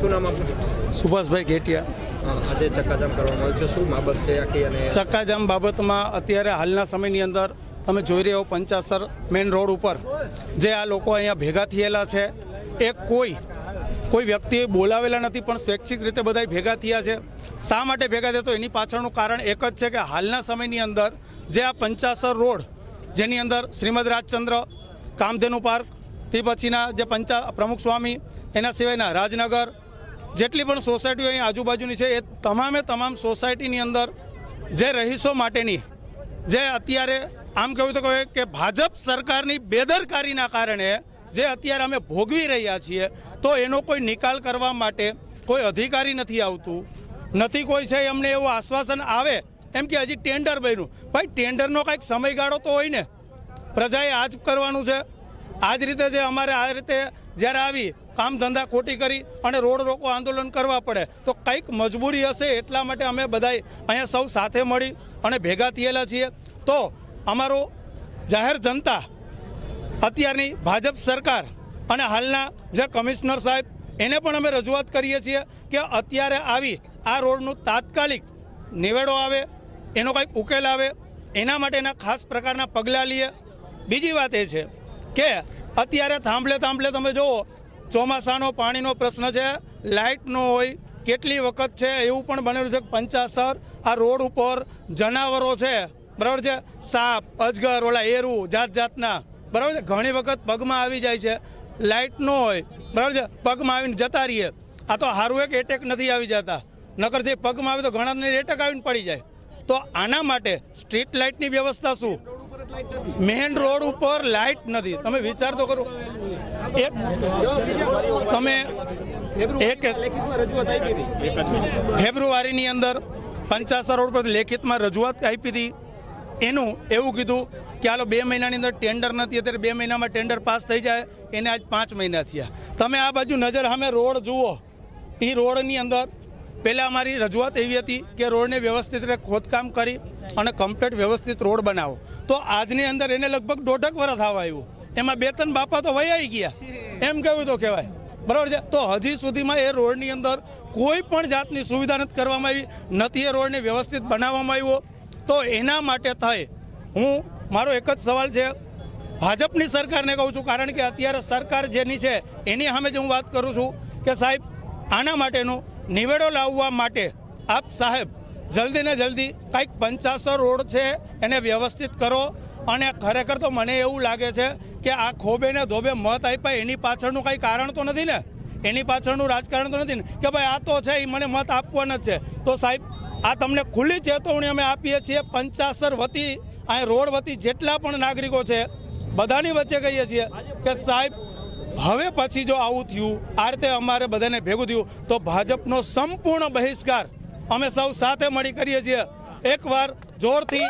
શું નામ આપનું? સુભાષભાઈ ઘેટિયા. આજે ચક્કાજામ કરવામાં આવ્યું છે. શું બાબત છે આખી અને ચક્કાજામ બાબતમાં અત્યારે હાલના સમયની અંદર તમે જોઈ રહ્યા હો પંચાસર મેઇન રોડ ઉપર જે આ લોકો અહીંયા ભેગા થયેલા છે. એ કોઈ કોઈ વ્યક્તિએ બોલાવેલા નથી પણ સ્વૈચ્છિક રીતે બધા ભેગા થયા છે. શા માટે ભેગા થયા તો એની પાછળનું કારણ એક જ છે કે હાલના સમયની અંદર જે આ પંચાસર રોડ જેની અંદર શ્રીમદ રાજચંદ્ર કામધેનુ પાર્ક તે પછીના જે પંચા પ્રમુખ સ્વામી એના સિવાયના રાજનગર જેટલી પણ સોસાયટીઓ અહીં આજુબાજુની છે, એ તમામે તમામ સોસાયટીની અંદર જે રહીશો માટેની, જે અત્યારે આમ કહેવું તો કહે કે ભાજપ સરકારની બેદરકારીના કારણે જે અત્યારે અમે ભોગવી રહ્યા છીએ, તો એનો કોઈ નિકાલ કરવા માટે કોઈ અધિકારી નથી આવતું, નથી કોઈ છે અમને એવું આશ્વાસન આવે, એમ કે હજી ટેન્ડર બન્યું. ભાઈ, ટેન્ડરનો કાંઈક સમયગાળો તો હોય ને. પ્રજાએ આ જ કરવાનું છે. આ જ રીતે જે અમારે આ રીતે જ્યારે આવી, કામ ધંધા ખોટી કરી અને રોડ રોકો આંદોલન કરવા પડે, તો કંઈક મજબૂરી હશે એટલા માટે અમે બધાય અહીંયા સૌ સાથે મળી અને ભેગા થયેલા છીએ. તો અમારો જાહેર જનતા, અત્યારની ભાજપ સરકાર અને હાલના જે કમિશનર સાહેબ, એને પણ અમે રજૂઆત કરીએ છીએ કે અત્યારે આવી આ રોડનું તાત્કાલિક નિવેડો આવે, એનો કંઈક ઉકેલ આવે, એના માટેના ખાસ પ્રકારના પગલાં લઈએ. બીજી વાત એ છે કે અત્યારે થાંભલે થાંભલે તમે જુઓ, ચોમાસાનો પાણીનો પ્રશ્ન છે, લાઇટ ન હોય, કેટલી વખત છે, એવું પણ બનેલું છે પંચાસર આ રોડ ઉપર જનાવરો છે. બરાબર છે? સાપ, અજગર, ઓલા એરું, જાત જાતના. બરાબર છે? ઘણી વખત પગમાં આવી જાય છે. લાઇટ ન હોય, બરાબર છે? પગમાં આવીને જતા રહીએ. આ તો સારું એક એટેક નથી આવી જતા. નકર જે પગમાં આવે તો ઘણા એટેક આવીને પડી જાય. તો આના માટે સ્ટ્રીટ લાઇટની વ્યવસ્થા શું? મેઇન રોડ ઉપર લાઇટ નથી. તમે વિચાર તો કરો. એક તમે એક ફેબ્રુઆરીની અંદર પંચાસર રોડ પર લેખિતમાં રજૂઆત આપી હતી. એનું એવું કીધું કે હાલો બે મહિનાની અંદર ટેન્ડર નથી, અત્યારે બે મહિનામાં ટેન્ડર પાસ થઈ જાય. એને આજ પાંચ મહિના થયા. તમે આ બાજુ નજર સામે રોડ જુઓ. એ રોડની અંદર પહેલાં અમારી રજૂઆત એવી હતી કે રોડને વ્યવસ્થિત રીતે ખોદકામ કરી અને કમ્પ્લેટ વ્યવસ્થિત રોડ બનાવો. તો આજની અંદર એને લગભગ દોઢક વર્ષ થવા આવ્યું. એમાં બે ત્રણ બાપા તો વયાઈ ગયા. એમ કહ્યું તો કહેવાય. બરાબર છે? તો હજી સુધીમાં એ રોડની અંદર કોઈ પણ જાતની સુવિધા નથી કરવામાં આવી. નથી એ રોડને વ્યવસ્થિત બનાવવામાં આવ્યો. તો એના માટે થઈ હું, મારો એક જ સવાલ છે. ભાજપની સરકારને કહું છું, કારણ કે અત્યારે સરકાર જેની છે, એની સામે જ હું વાત કરું છું કે સાહેબ, આના માટેનો નિવેડો લાવવા માટે આપ સાહેબ જલ્દી ને જલ્દી કંઈક પંચાસો રોડ છે એને વ્યવસ્થિત કરો. અને ખરેખર તો મને એવું લાગે છે કે આ ખોબે ને ધોબે મત આપ્યા એની પાછળનું કંઈ કારણ તો નથી ને? એની પાછળનું રાજકારણ તો નથી ને? કે ભાઈ આ તો છે એ મને મત આપવાના જ છે. તો સાહેબ, આ તમને ખુલ્લી ચેતવણી અમે આપીએ છીએ, પંચાસર વતી અહીં રોડ વતી જેટલા પણ નાગરિકો છે, બધાની વચ્ચે કહીએ છીએ કે સાહેબ હવે પછી જો આવું થયું, આ રીતે અમારે બધાને ભેગું થયું, તો ભાજપનો સંપૂર્ણ બહિષ્કાર અમે સૌ સાથે મળી કરીએ છીએ. એકવાર જોરથી